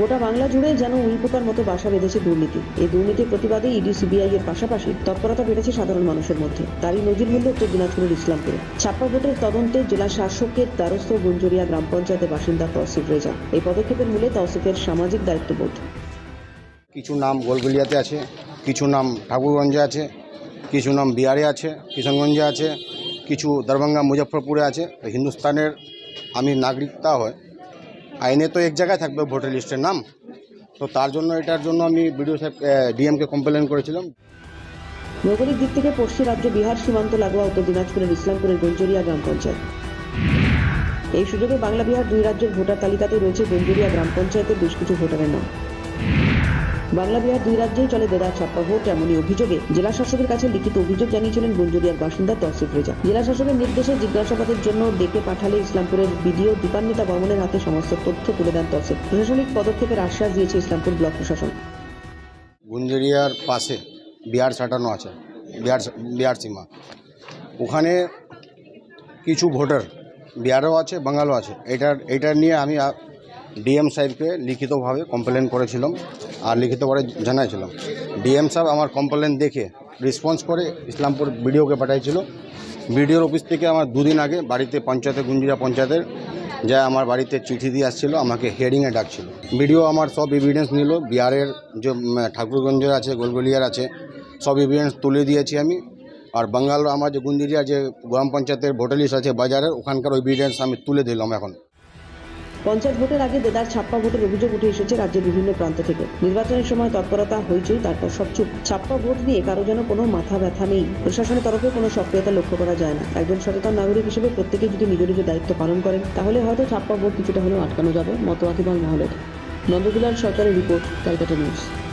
গোটা বাংলা জুড়ে যেন উইপোকার মতো বাসা বেঁধেছে দুর্নীতি। এই দুর্নীতির প্রতিবাদে ইডি, সিবিআই এর পাশাপাশি তৎপরতা বেড়েছে সাধারণ মানুষের মধ্যে। তারই নজির মিলল উত্তর দিনাজপুরের ইসলামপুরে। ছাপ্পা ভোটের তদন্তে জেলা শাসকের দ্বারস্থ গুঞ্জরিয়া গ্রাম পঞ্চায়েতের বাসিন্দা তৌসিফ রেজা। এই পদক্ষেপের মূলে তৌসিফের সামাজিক দায়িত্ববোধ। কিছু নাম গোলগলিয়াতে আছে, কিছু নাম ঠাকুরগঞ্জে আছে, কিছু নাম বিহারে আছে কিশনগঞ্জে আছে, কিছু দরভঙ্গা মুজফ্ফরপুরে আছে। হিন্দুস্তানের আমি নাগরিকতা হয় আইনে তো এক জায়গায় থাকবে ভোটার লিস্টের নাম। তো তার জন্য, এটার জন্য আমি বিডিও সাহেব ডিএমকে কমপ্লেন করেছিলাম। ভৌগোলিক দিক থেকে পশ্চিম রাজ্য বিহার সীমান্ত লাগোয়া উত্তর দিনাজপুরের ইসলামপুরের গঞ্জরিয়া গ্রাম পঞ্চায়েত। এই সুযোগে বাংলা বিহার দুই রাজ্যের ভোটার তালিকাতে রয়েছে গঞ্জরিয়া গ্রাম পঞ্চায়েতের বেশ কিছু ভোটারের নাম। বাংলা বিহার দুই রাজ্যেই চলে দেদার ছাপ্পা ভোট, এমনই অভিযোগে জেলা শাসকের কাছে লিখিত অভিযোগ জানিয়েছিলেন গঞ্জরিয়ার বাসিন্দা তৌসিফ রেজা। জেলা শাসকের নির্দেশে জিজ্ঞাসাবাদের জন্য ডেকে পাঠালে ইসলামপুরের বিডিও দীপান্বিতা বর্মনের হাতে সমস্ত তথ্য তুলে দেন তৌসিফ। প্রশাসনিক পদক্ষেপের আশ্বাস দিয়েছে ইসলামপুর ব্লক প্রশাসন। গুঞ্জরিয়ার পাশে বিহার সাটানো আছে, বিহার বিহার সীমা। ওখানে কিছু ভোটার, বিহারও আছে, বাঙালও আছে। এটার এটার নিয়ে আমি ডিএম সাহেবকে লিখিতভাবে কমপ্লেন করেছিলাম আর লিখিতভাবে জানাইছিলাম। ডিএম সাহেব আমার কমপ্লেন দেখে রেসপন্স করে ইসলামপুর বিডিওকে পাঠাইছিল। বিডিওর অফিস থেকে আমার দুদিন আগে বাড়িতে পঞ্চায়েতে গুঞ্জিরা পঞ্চায়েতের যা আমার বাড়িতে চিঠি দিয়ে আসছিল, আমাকে হেডিংয়ে ডাকছিল। ভিডিও আমার সব এভিডেন্স নিল, বিহারের যে ঠাকুরগঞ্জের আছে, গোলগলিয়ার আছে, সব এভিডেন্স তুলে দিয়েছি আমি। আর বাঙ্গাল আমার যে গুঞ্জিরিয়া যে গ্রাম পঞ্চায়েতের ভোটার লিস্ট আছে বাজারের, ওখানকার এভিডেন্স আমি তুলে দিলাম এখন। পঞ্চায়েত ভোটের আগে দেদার ছাপ্পা ভোটের অভিযোগ উঠে এসেছে রাজ্যের বিভিন্ন প্রান্ত থেকে। নির্বাচনের সময় তৎপরতা হইচই, তারপর সব চুপ। ছাপ্পা ভোট নিয়ে কারও যেন কোনো মাথা ব্যথা নেই। প্রশাসনের তরফে কোনো সক্রিয়তা লক্ষ্য করা যায় না। একজন সচেতন নাগরিক হিসেবে প্রত্যেকে যদি নিজ নিজ দায়িত্ব পালন করেন, তাহলে হয়তো ছাপ্পা ভোট কিছুটা হলেও আটকানো যাবে মতোয়াকিবল মহলের। নন্দকুলার সরকারের রিপোর্ট, ক্যালকাটা নিউজ।